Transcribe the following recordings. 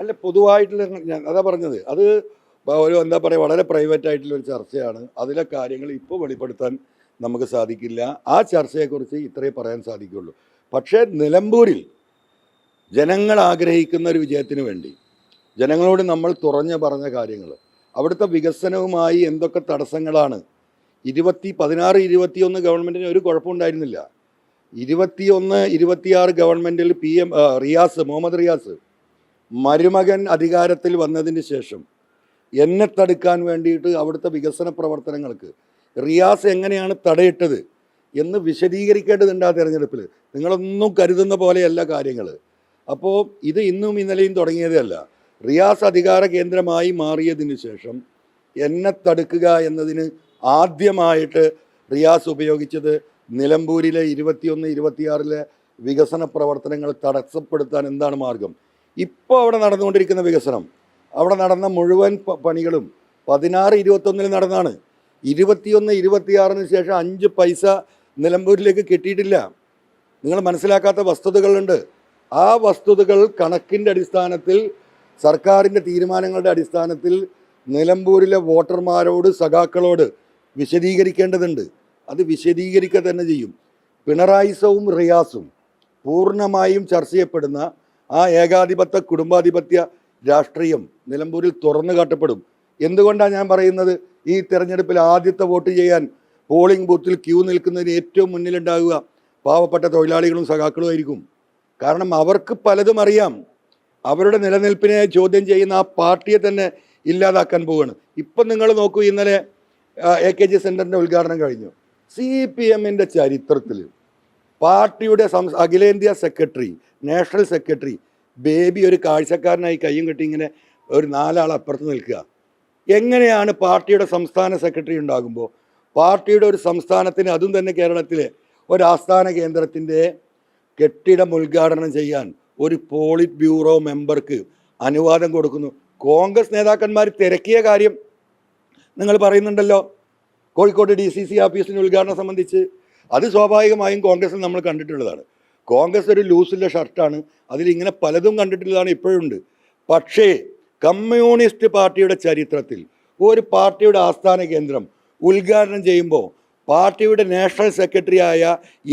അല്ല പൊതുവായിട്ടുള്ള ഞാൻ അതാ പറഞ്ഞത്. അത് ഒരു എന്താ പറയുക വളരെ പ്രൈവറ്റ് ആയിട്ടുള്ള ഒരു ചർച്ചയാണ്. അതിലെ കാര്യങ്ങൾ ഇപ്പോൾ വെളിപ്പെടുത്താൻ നമുക്ക് സാധിക്കില്ല. ആ ചർച്ചയെക്കുറിച്ച് ഇത്രയേ പറയാൻ സാധിക്കുള്ളൂ. പക്ഷേ നിലമ്പൂരിൽ ജനങ്ങൾ ആഗ്രഹിക്കുന്ന ഒരു വിജയത്തിന് വേണ്ടി ജനങ്ങളോട് നമ്മൾ തുറഞ്ഞു പറഞ്ഞ കാര്യങ്ങൾ അവിടുത്തെ വികസനവുമായി എന്തൊക്കെ തടസ്സങ്ങളാണ്? ഇരുപത്തി പതിനാറ് ഇരുപത്തിയൊന്ന് ഗവൺമെന്റിന് ഒരു കുഴപ്പമുണ്ടായിരുന്നില്ല ഇരുപത്തിയൊന്ന് ഇരുപത്തിയാറ് ഗവൺമെന്റിൽ പി എം റിയാസ് മുഹമ്മദ് റിയാസ് മരുമകൻ അധികാരത്തിൽ വന്നതിന് ശേഷം എന്നെ തടുക്കാൻ വേണ്ടിയിട്ട് അവിടുത്തെ വികസന പ്രവർത്തനങ്ങൾക്ക് റിയാസ് എങ്ങനെയാണ് തടയിട്ടത് എന്ന് വിശദീകരിക്കേണ്ടതുണ്ട് ആ തെരഞ്ഞെടുപ്പിൽ നിങ്ങളൊന്നും കരുതുന്ന പോലെയല്ല കാര്യങ്ങൾ അപ്പോൾ ഇത് ഇന്നും ഇന്നലെയും തുടങ്ങിയതല്ല. റിയാസ് അധികാര കേന്ദ്രമായി മാറിയതിന് ശേഷം എന്നെ തടുക്കുക എന്നതിന് ആദ്യമായിട്ട് റിയാസ് ഉപയോഗിച്ചത് നിലമ്പൂരിലെ ഇരുപത്തിയൊന്ന് ഇരുപത്തിയാറിലെ വികസന പ്രവർത്തനങ്ങൾ തടസ്സപ്പെടുത്താൻ എന്താണ് മാർഗം? ഇപ്പോൾ അവിടെ നടന്നുകൊണ്ടിരിക്കുന്ന വികസനം അവിടെ നടന്ന മുഴുവൻ പണികളും പതിനാറ് ഇരുപത്തൊന്നിൽ നടന്നാണ്. ഇരുപത്തിയൊന്ന് ഇരുപത്തിയാറിന് ശേഷം അഞ്ച് പൈസ നിലമ്പൂരിലേക്ക് കിട്ടിയിട്ടില്ല. നിങ്ങൾ മനസ്സിലാക്കാത്ത വസ്തുതകളുണ്ട്. ആ വസ്തുതകൾ കണക്കിന്റെ അടിസ്ഥാനത്തിൽ സർക്കാരിന്റെ തീരുമാനങ്ങളുടെ അടിസ്ഥാനത്തിൽ നിലമ്പൂരിലെ വോട്ടർമാരോട് സഖാക്കളോട് വിശദീകരിക്കേണ്ടതുണ്ട്. അത് വിശദീകരിക്കുക തന്നെ ചെയ്യും. പിണറായിസവും റിയാസും പൂർണമായും ചർച്ച ചെയ്യപ്പെടുന്ന ആ ഏകാധിപത്യ കുടുംബാധിപത്യ രാഷ്ട്രീയം നിലമ്പൂരിൽ തുറന്നു കാട്ടപ്പെടും. എന്തുകൊണ്ടാണ് ഞാൻ പറയുന്നത്? ഈ തെരഞ്ഞെടുപ്പിൽ ആദ്യത്തെ വോട്ട് ചെയ്യാൻ പോളിംഗ് ബൂത്തിൽ ക്യൂ നിൽക്കുന്നതിന് ഏറ്റവും മുന്നിലുണ്ടാകുക പാവപ്പെട്ട തൊഴിലാളികളും സഖാക്കളും ആയിരിക്കും കാരണം അവർക്ക് പലതും അറിയാം. അവരുടെ നിലനിൽപ്പിനെ ചോദ്യം ചെയ്യുന്ന ആ പാർട്ടിയെ തന്നെ ഇല്ലാതാക്കാൻ പോവുകയാണ്. ഇപ്പം നിങ്ങൾ നോക്കൂ ഇന്നലെ എ കെ ജി സെന്ററിന്റെ ഉദ്ഘാടനം കഴിഞ്ഞു. സി പി എമ്മിന്റെ ചരിത്രത്തിൽ പാർട്ടിയുടെ അഖിലേന്ത്യാ സെക്രട്ടറി നാഷണൽ സെക്രട്ടറി ബേബി ഒരു കാഴ്ചക്കാരനായി കയ്യും കെട്ടി ഇങ്ങനെ ഒരു നാലാൾ അപ്പുറത്ത് നിൽക്കുക. എങ്ങനെയാണ് പാർട്ടിയുടെ സംസ്ഥാന സെക്രട്ടറി ഉണ്ടാകുമ്പോൾ? പാർട്ടിയുടെ ഒരു സംസ്ഥാനത്തിന് അതും തന്നെ കേരളത്തിലെ ഒരു ആസ്ഥാന കേന്ദ്രത്തിന്റെ കെട്ടിടം ഉദ്ഘാടനം ചെയ്യാൻ ഒരു പോളിറ്റ് ബ്യൂറോ മെമ്പർക്ക് അനുവാദം കൊടുക്കുന്നു. കോൺഗ്രസ് നേതാക്കന്മാർ തിരക്കിയ കാര്യം നിങ്ങൾ പറയുന്നുണ്ടല്ലോ. കോഴിക്കോട് ഡി സി സി ഓഫീസിന്റെ ഉദ്ഘാടനം സംബന്ധിച്ച് അത് സ്വാഭാവികമായും കോൺഗ്രസിൽ നമ്മൾ കണ്ടിട്ടുള്ളതാണ്. കോൺഗ്രസ് ഒരു ലൂസിലെ ഷർട്ടാണ്. അതിലിങ്ങനെ പലതും കണ്ടിട്ടുള്ളതാണ് ഇപ്പോഴുണ്ട്. പക്ഷേ കമ്മ്യൂണിസ്റ്റ് പാർട്ടിയുടെ ചരിത്രത്തിൽ ഒരു പാർട്ടിയുടെ ആസ്ഥാന കേന്ദ്രം ഉദ്ഘാടനം ചെയ്യുമ്പോൾ പാർട്ടിയുടെ നാഷണൽ സെക്രട്ടറി ആയ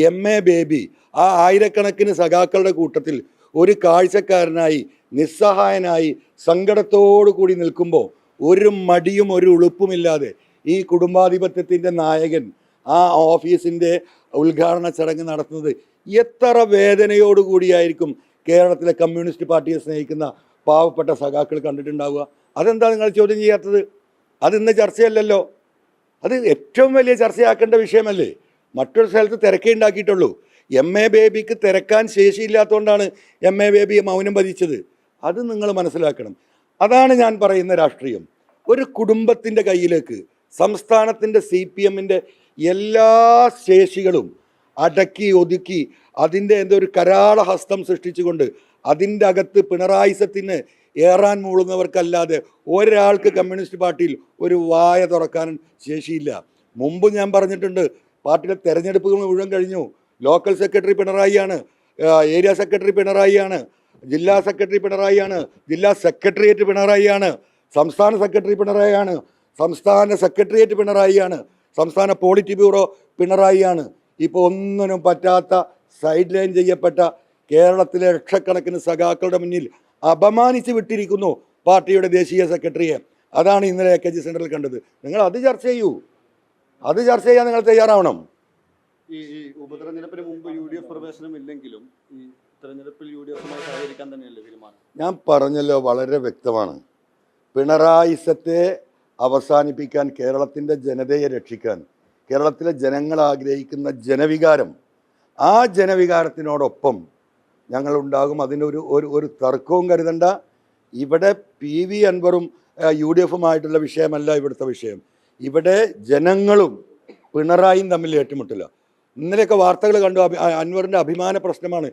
എം എ ബേബി ആ ആയിരക്കണക്കിന് സഖാക്കളുടെ കൂട്ടത്തിൽ ഒരു കാഴ്ചക്കാരനായി നിസ്സഹായനായി സങ്കടത്തോടു കൂടി നിൽക്കുമ്പോൾ ഒരു മടിയും ഒരു ഉളുപ്പുമില്ലാതെ ഈ കുടുംബാധിപത്യത്തിന്റെ നായകൻ ആ ഓഫീസിന്റെ ഉദ്ഘാടന ചടങ്ങ് നടത്തുന്നത് എത്ര വേദനയോടുകൂടിയായിരിക്കും കേരളത്തിലെ കമ്മ്യൂണിസ്റ്റ് പാർട്ടിയെ സ്നേഹിക്കുന്ന പാവപ്പെട്ട സഖാക്കൾ കണ്ടിട്ടുണ്ടാവുക? അതെന്താ നിങ്ങൾ ചോദ്യം ചെയ്യാത്തത്? അതിന്ന് ചർച്ചയല്ലല്ലോ. അത് ഏറ്റവും വലിയ ചർച്ചയാക്കേണ്ട വിഷയമല്ലേ? മറ്റൊരു സ്ഥലത്ത് തിരക്കേ ഉണ്ടാക്കിയിട്ടുള്ളൂ. എം എ ബേബിക്ക് തിരക്കാൻ ശേഷിയില്ലാത്തതുകൊണ്ടാണ് എം എ ബേബിയെ മൗനം വധിച്ചത് അത് നിങ്ങൾ മനസ്സിലാക്കണം. അതാണ് ഞാൻ പറയുന്ന രാഷ്ട്രീയം. ഒരു കുടുംബത്തിന്റെ കയ്യിലേക്ക് സംസ്ഥാനത്തിന്റെ സി പി എമ്മിന്റെ എല്ലാ ശേഷികളും അടക്കി ഒതുക്കി അതിന്റെ എന്തോ ഒരു കരാള ഹസ്തം സൃഷ്ടിച്ചുകൊണ്ട് അതിന്റെ അകത്ത് പിണറായിസത്തിന് ഏറാൻ മൂളുന്നവർക്കല്ലാതെ ഒരാൾക്ക് കമ്മ്യൂണിസ്റ്റ് പാർട്ടിയിൽ ഒരു വായ തുറക്കാൻ ശേഷിയില്ല. മുമ്പ് ഞാൻ പറഞ്ഞിട്ടുണ്ട് പാർട്ടിയുടെ തെരഞ്ഞെടുപ്പുകൾ മുഴുവൻ കഴിഞ്ഞു. ലോക്കൽ സെക്രട്ടറി പിണറായിയാണ് ഏരിയ സെക്രട്ടറി പിണറായിയാണ് ജില്ലാ സെക്രട്ടറി പിണറായിയാണ് ജില്ലാ സെക്രട്ടേറിയറ്റ് പിണറായിയാണ് സംസ്ഥാന സെക്രട്ടറി പിണറായിയാണ്. സംസ്ഥാന സെക്രട്ടേറിയറ്റ് പിണറായിയാണ്. സംസ്ഥാന പോളിറ്റി ബ്യൂറോ പിണറായിയാണ്. ഇപ്പോൾ ഒന്നിനും പറ്റാത്ത സൈഡ് ലൈൻ ചെയ്യപ്പെട്ട കേരളത്തിലെ ലക്ഷക്കണക്കിന് സഖാക്കളുടെ മുന്നിൽ അപമാനിച്ച് വിട്ടിരിക്കുന്നു പാർട്ടിയുടെ ദേശീയ സെക്രട്ടറിയെ. അതാണ് ഇന്നലെ എ കെ ജി സെന്ററിൽ കണ്ടത്. നിങ്ങൾ അത് ചർച്ച ചെയ്യൂ. അത് ചർച്ച ചെയ്യാൻ നിങ്ങൾ തയ്യാറാവണം. ഈ ഉപതെരഞ്ഞെടുപ്പിന് മുമ്പ് യു ഡി എഫ് പ്രവേശനം ഇല്ലെങ്കിലും ഈ തെരഞ്ഞെടുപ്പിൽ യു ഡി എഫുമായി സഹകരിക്കാൻ തന്നെയല്ലേ തീരുമാനം? ഞാൻ പറഞ്ഞല്ലോ വളരെ വ്യക്തമാണ്. പിണറായിസത്തെ അവസാനിപ്പിക്കാൻ കേരളത്തിന്റെ ജനതയെ രക്ഷിക്കാൻ കേരളത്തിലെ ജനങ്ങൾ ആഗ്രഹിക്കുന്ന ജനവികാരം ആ ജനവികാരത്തിനോടൊപ്പം ഞങ്ങളുണ്ടാകും. അതിനൊരു ഒരു ഒരു തർക്കവും കരുതണ്ട. ഇവിടെ പി വി അൻവറും യു ഡി എഫുമായിട്ടുള്ള വിഷയമല്ല ഇവിടുത്തെ വിഷയം. ഇവിടെ ജനങ്ങളും പിണറായിയും തമ്മിൽ ഏറ്റുമുട്ടില്ല ഇന്നലെയൊക്കെ വാർത്തകൾ കണ്ടു. അൻവറിന്റെ അഭിമാന പ്രശ്നമാണ്.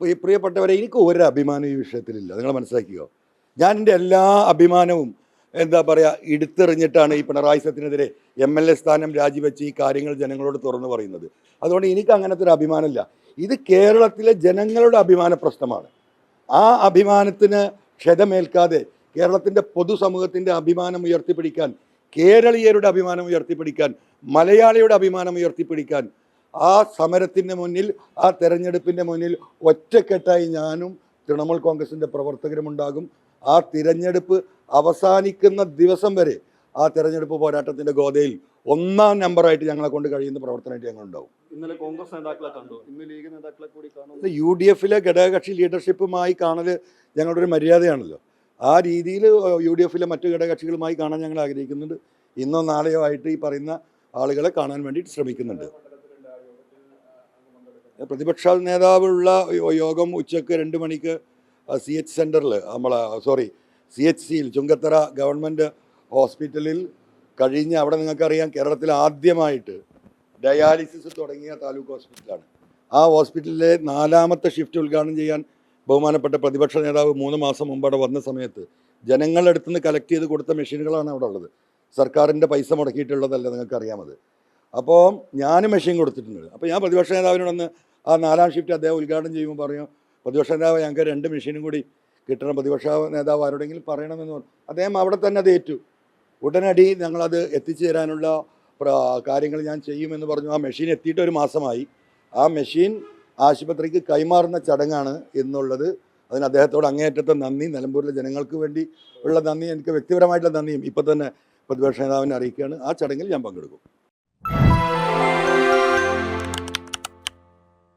പ്രിയപ്പെട്ടവരെ എനിക്ക് ഒരു അഭിമാനം ഈ വിഷയത്തിലില്ല. നിങ്ങൾ മനസ്സിലാക്കിയോ ഞാൻ എന്റെ എല്ലാ അഭിമാനവും എന്താ പറയുക എടുത്തെറിഞ്ഞിട്ടാണ് ഈ പിണറായി സത്തിനെതിരെ എം എൽ എ സ്ഥാനം രാജിവെച്ച് ഈ കാര്യങ്ങൾ ജനങ്ങളോട് തുറന്നു പറയുന്നത്. അതുകൊണ്ട് എനിക്ക് അങ്ങനത്തെ ഒരു അഭിമാനമില്ല. ഇത് കേരളത്തിലെ ജനങ്ങളുടെ അഭിമാന പ്രശ്നമാണ്. ആ അഭിമാനത്തിന് ക്ഷതമേൽക്കാതെ കേരളത്തിന്റെ പൊതുസമൂഹത്തിന്റെ അഭിമാനം ഉയർത്തിപ്പിടിക്കാൻ കേരളീയരുടെ അഭിമാനം ഉയർത്തിപ്പിടിക്കാൻ മലയാളിയുടെ അഭിമാനം ഉയർത്തിപ്പിടിക്കാൻ ആ സമരത്തിന്റെ മുന്നിൽ ആ തെരഞ്ഞെടുപ്പിന്റെ മുന്നിൽ ഒറ്റക്കെട്ടായി ഞാനും തൃണമൂൽ കോൺഗ്രസിന്റെ പ്രവർത്തകരുമുണ്ടാകും. ആ തിരഞ്ഞെടുപ്പ് അവസാനിക്കുന്ന ദിവസം വരെ ആ തെരഞ്ഞെടുപ്പ് പോരാട്ടത്തിന്റെ ഗോതയിൽ ഒന്നാം നമ്പറായിട്ട് ഞങ്ങളെ കൊണ്ട് കഴിയുന്ന പ്രവർത്തനമായിട്ട് ഞങ്ങളുണ്ടാവും. ഇന്നലെ കോൺഗ്രസ് നേതാക്കളെ കണ്ടു? ഇന്ന് ലീഗ് നേതാക്കളെ കൂടി കാണും യു ഡി എഫിലെ ഘടകകക്ഷി ലീഡർഷിപ്പുമായി കാണൽ ഞങ്ങളുടെ ഒരു മര്യാദയാണല്ലോ. ആ രീതിയിൽ യു ഡി എഫിലെ മറ്റു ഘടകകക്ഷികളുമായി കാണാൻ ഞങ്ങൾ ആഗ്രഹിക്കുന്നുണ്ട്. ഇന്നോ നാളെയോ ആയിട്ട് ഈ പറയുന്ന ആളുകളെ കാണാൻ വേണ്ടിയിട്ട് ശ്രമിക്കുന്നുണ്ട്. പ്രതിപക്ഷ നേതാവുള്ള യോഗം ഉച്ചയ്ക്ക് രണ്ട് മണിക്ക് സി എച്ച് സെന്ററിൽ നമ്മളെ സോറി സി എച്ച് സിയിൽ ചുങ്കത്തറ ഗവൺമെന്റ് ഹോസ്പിറ്റലിൽ കഴിഞ്ഞ് അവിടെ നിങ്ങൾക്കറിയാം കേരളത്തിൽ ആദ്യമായിട്ട് ഡയാലിസിസ് തുടങ്ങിയ താലൂക്ക് ഹോസ്പിറ്റലാണ്. ആ ഹോസ്പിറ്റലിലെ നാലാമത്തെ ഷിഫ്റ്റ് ഉദ്ഘാടനം ചെയ്യാൻ ബഹുമാനപ്പെട്ട പ്രതിപക്ഷ നേതാവ് മൂന്ന് മാസം മുമ്പ് അവിടെ വന്ന സമയത്ത് ജനങ്ങളുടെ അടുത്ത് നിന്ന് കളക്ട് ചെയ്ത് കൊടുത്ത മെഷീനുകളാണ് അവിടെ ഉള്ളത്. സർക്കാരിന്റെ പൈസ മുടക്കിയിട്ടുള്ളതല്ല നിങ്ങൾക്കറിയാമത് അപ്പോൾ ഞാൻ മെഷീൻ കൊടുത്തിട്ടുണ്ട്. അപ്പോൾ ഞാൻ പ്രതിപക്ഷ നേതാവിനോടൊന്ന് ആ നാലാം ഷിഫ്റ്റ് അദ്ദേഹം ഉദ്ഘാടനം ചെയ്യുമ്പോൾ പറഞ്ഞു പ്രതിപക്ഷ നേതാവ് ഞങ്ങൾക്ക് രണ്ട് മെഷീനും കൂടി കിട്ടണം. പ്രതിപക്ഷ നേതാവ് ആരോടെങ്കിലും പറയണമെന്ന് പറഞ്ഞു. അദ്ദേഹം അവിടെ തന്നെ അത് ഏറ്റു. ഉടനടി ഞങ്ങളത് എത്തിച്ചു തരാനുള്ള കാര്യങ്ങൾ ഞാൻ ചെയ്യുമെന്ന് പറഞ്ഞു. ആ മെഷീൻ എത്തിയിട്ട് ഒരു മാസമായി. ആ മെഷീൻ ആശുപത്രിക്ക് കൈമാറുന്ന ചടങ്ങാണ് എന്നുള്ളത്. അതിന് അദ്ദേഹത്തോട് അങ്ങേയറ്റത്തെ നന്ദി. നിലമ്പൂരിലെ ജനങ്ങൾക്ക് വേണ്ടി ഉള്ള നന്ദി. എനിക്ക് വ്യക്തിപരമായിട്ടുള്ള നന്ദിയും ഇപ്പം തന്നെ പ്രതിപക്ഷ നേതാവിനെ അറിയിക്കുകയാണ്. ആ ചടങ്ങിൽ ഞാൻ പങ്കെടുക്കും.